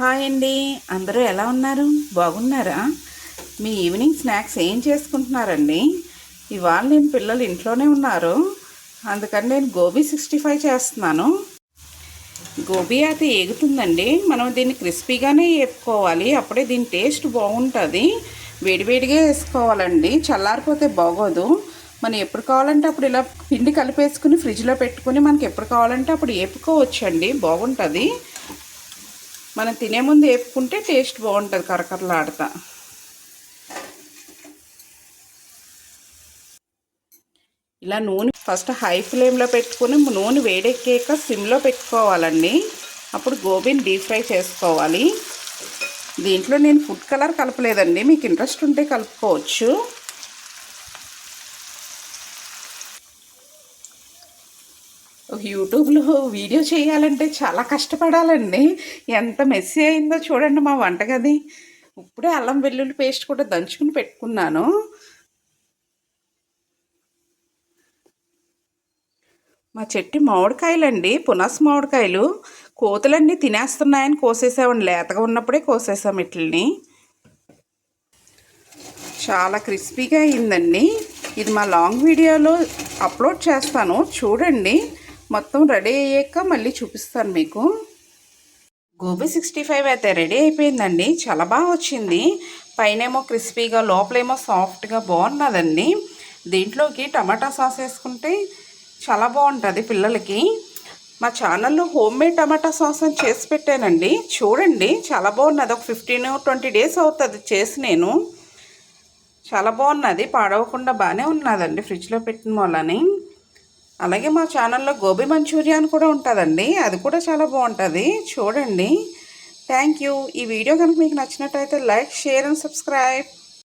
Hi అండి. అందరూ ఎలా ఉన్నారు? బాగున్నారా? మీ ఈవినింగ్ స్నాక్స్ ఏం చేసుకుంటున్నారండి? ఇవాళ నేను పిల్లలు ఇంట్లోనే ఉన్నారు. అందుకని నేను గోబీ సిక్స్టీ ఫైవ్ చేస్తున్నాను. గోబీ అయితే ఏగుతుందండి. మనం దీన్ని క్రిస్పీగానే వేపుకోవాలి అప్పుడే దీని టేస్ట్ బాగుంటుంది. వేడివేడిగా వేసుకోవాలండి. చల్లారిపోతే బాగోదు. మనం ఎప్పుడు కావాలంటే అప్పుడు ఇలా పిండి కలిపేసుకుని ఫ్రిడ్జ్లో పెట్టుకుని మనకి ఎప్పుడు కావాలంటే అప్పుడు వేపుకోవచ్చండి బాగుంటుంది. మనం తినే ముందు వేపుకుంటే టేస్ట్ బాగుంటుంది కరకరలాడతా. ఇలా నూనె ఫస్ట్ హై ఫ్లేమ్లో పెట్టుకుని నూనె వేడెక్కాక సిమ్లో పెట్టుకోవాలండి. అప్పుడు గోబీని డీప్ ఫ్రై చేసుకోవాలి. దీంట్లో నేను ఫుడ్ కలర్ కలపలేదండి. మీకు ఇంట్రెస్ట్ ఉంటే కలుపుకోవచ్చు. యూట్యూబ్లో వీడియో చేయాలంటే చాలా కష్టపడాలండి. ఎంత మెస్సీ అయిందో చూడండి మా వంటగది. ఇప్పుడే అల్లం వెల్లుల్లి పేస్ట్ కూడా దంచుకుని పెట్టుకున్నాను. మా చెట్టు మామిడికాయలండి పునాస్ మామిడికాయలు. కోతులన్నీ తినేస్తున్నాయని కోసేసామండి. లేతగా ఉన్నప్పుడే కోసేసాం ఇట్లని. చాలా క్రిస్పీగా అయిందండి. ఇది మా లాంగ్ వీడియోలో అప్లోడ్ చేస్తాను. చూడండి. మొత్తం రెడీ అయ్యాక మళ్ళీ చూపిస్తాను మీకు. గోబీ సిక్స్టీ ఫైవ్ అయితే రెడీ అయిపోయిందండి. చాలా బాగా వచ్చింది. పైనేమో క్రిస్పీగా లోపలేమో సాఫ్ట్గా బాగున్నదండి. దీంట్లోకి టమాటా సాస్ వేసుకుంటే చాలా బాగుంటుంది పిల్లలకి. మా ఛానల్లో హోమ్ మేడ్ టమాటా సాస్ అని చేసి పెట్టానండి. చూడండి చాలా బాగున్నది. ఒక ఫిఫ్టీన్ ట్వంటీ డేస్ అవుతుంది చేసి నేను. చాలా బాగున్నది. పాడవకుండా బాగానే ఉన్నదండి ఫ్రిడ్జ్లో పెట్టిన వాళ్ళని. అలాగే మా ఛానల్లో గోబీ మంచూరియాన్ కూడా ఉంటుందండి. అది కూడా చాలా బాగుంటుంది. చూడండి. Thank you. ఈ వీడియో కనుక మీకు నచ్చినట్టయితే లైక్ షేర్ అండ్ సబ్స్క్రైబ్.